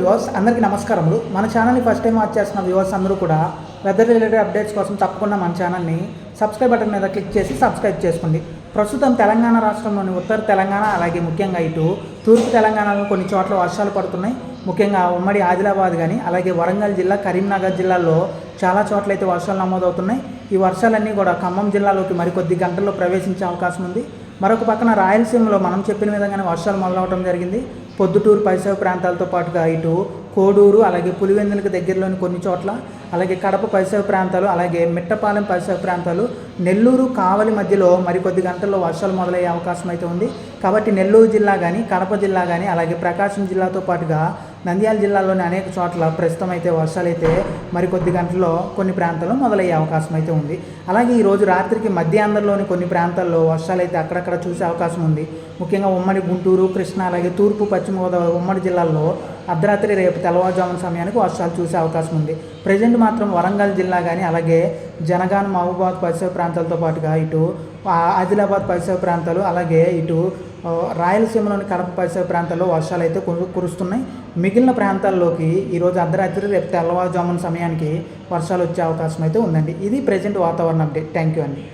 Viewers అందరికీ నమస్కారములు. మన ఛానల్ని ఫస్ట్ టైం వాచ్ చేస్తున్న వ్యూవర్స్ అందరూ కూడా వెదర్ రిలేటెడ్ అప్డేట్స్ కోసం తప్పకుండా మన ఛానల్ని సబ్స్క్రైబ్ బటన్ మీద క్లిక్ చేసి సబ్స్క్రైబ్ చేసుకోండి. ప్రస్తుతం తెలంగాణ రాష్ట్రంలోని ఉత్తర తెలంగాణ అలాగే ముఖ్యంగా ఇటు తూర్పు తెలంగాణలో కొన్ని చోట్ల వర్షాలు పడుతున్నాయి. ముఖ్యంగా ఉమ్మడి ఆదిలాబాద్ కానీ అలాగే వరంగల్ జిల్లా కరీంనగర్ జిల్లాల్లో చాలా చోట్ల అయితే వర్షాలు నమోదవుతున్నాయి. ఈ వర్షాలన్నీ కూడా ఖమ్మం జిల్లాలోకి మరికొద్ది గంటల్లో ప్రవేశించే అవకాశం ఉంది. మరొక పక్కన రాయలసీమలో మనం చెప్పిన విధంగానే వర్షాలు మొదలవడం జరిగింది. పొద్దుటూరు పరిసర ప్రాంతాలతో పాటుగా ఇటు కోడూరు అలాగే పులివెందులకు దగ్గరలోని కొన్ని చోట్ల అలాగే కడప పరిసర ప్రాంతాలు అలాగే మిట్టపాలెం పరిసర ప్రాంతాలు నెల్లూరు కావలి మధ్యలో మరికొద్ది గంటల్లో వర్షాలు మొదలయ్యే అవకాశం అయితే ఉంది. కాబట్టి నెల్లూరు జిల్లా కానీ కడప జిల్లా కానీ అలాగే ప్రకాశం జిల్లాతో పాటుగా నంద్యాల జిల్లాలోని అనేక చోట్ల ప్రస్తుతం అయితే వర్షాలైతే మరికొద్ది గంటల్లో కొన్ని ప్రాంతాల్లో మొదలయ్యే అవకాశం అయితే ఉంది. అలాగే ఈరోజు రాత్రికి మధ్యాంధ్రలోని కొన్ని ప్రాంతాల్లో వర్షాలు అయితే అక్కడక్కడ చూసే అవకాశం ఉంది. ముఖ్యంగా ఉమ్మడి గుంటూరు కృష్ణా అలాగే తూర్పు పశ్చిమ గోదావరి ఉమ్మడి జిల్లాల్లో అర్ధరాత్రి రేపు తెల్లవారుజామున సమయానికి వర్షాలు చూసే అవకాశం ఉంది. ప్రజెంట్ మాత్రం వరంగల్ జిల్లా కానీ అలాగే జనగాన్ మహబూబాద్ పరిసర ప్రాంతాలతో పాటుగా ఇటు ఆదిలాబాద్ పరిసర ప్రాంతాలు అలాగే ఇటు రాయలసీమలోని కడప పరిసర ప్రాంతాల్లో వర్షాలు అయితే కురు- కురుస్తున్నాయి. మిగిలిన ప్రాంతాల్లోకి ఈరోజు అర్ధరాత్రి రేపు తెల్లవారుజామున సమయానికి వర్షాలు వచ్చే అవకాశం అయితే ఉందండి. ఇది ప్రజెంట్ వాతావరణ అప్డేట్ థ్యాంక్ యూ అండి.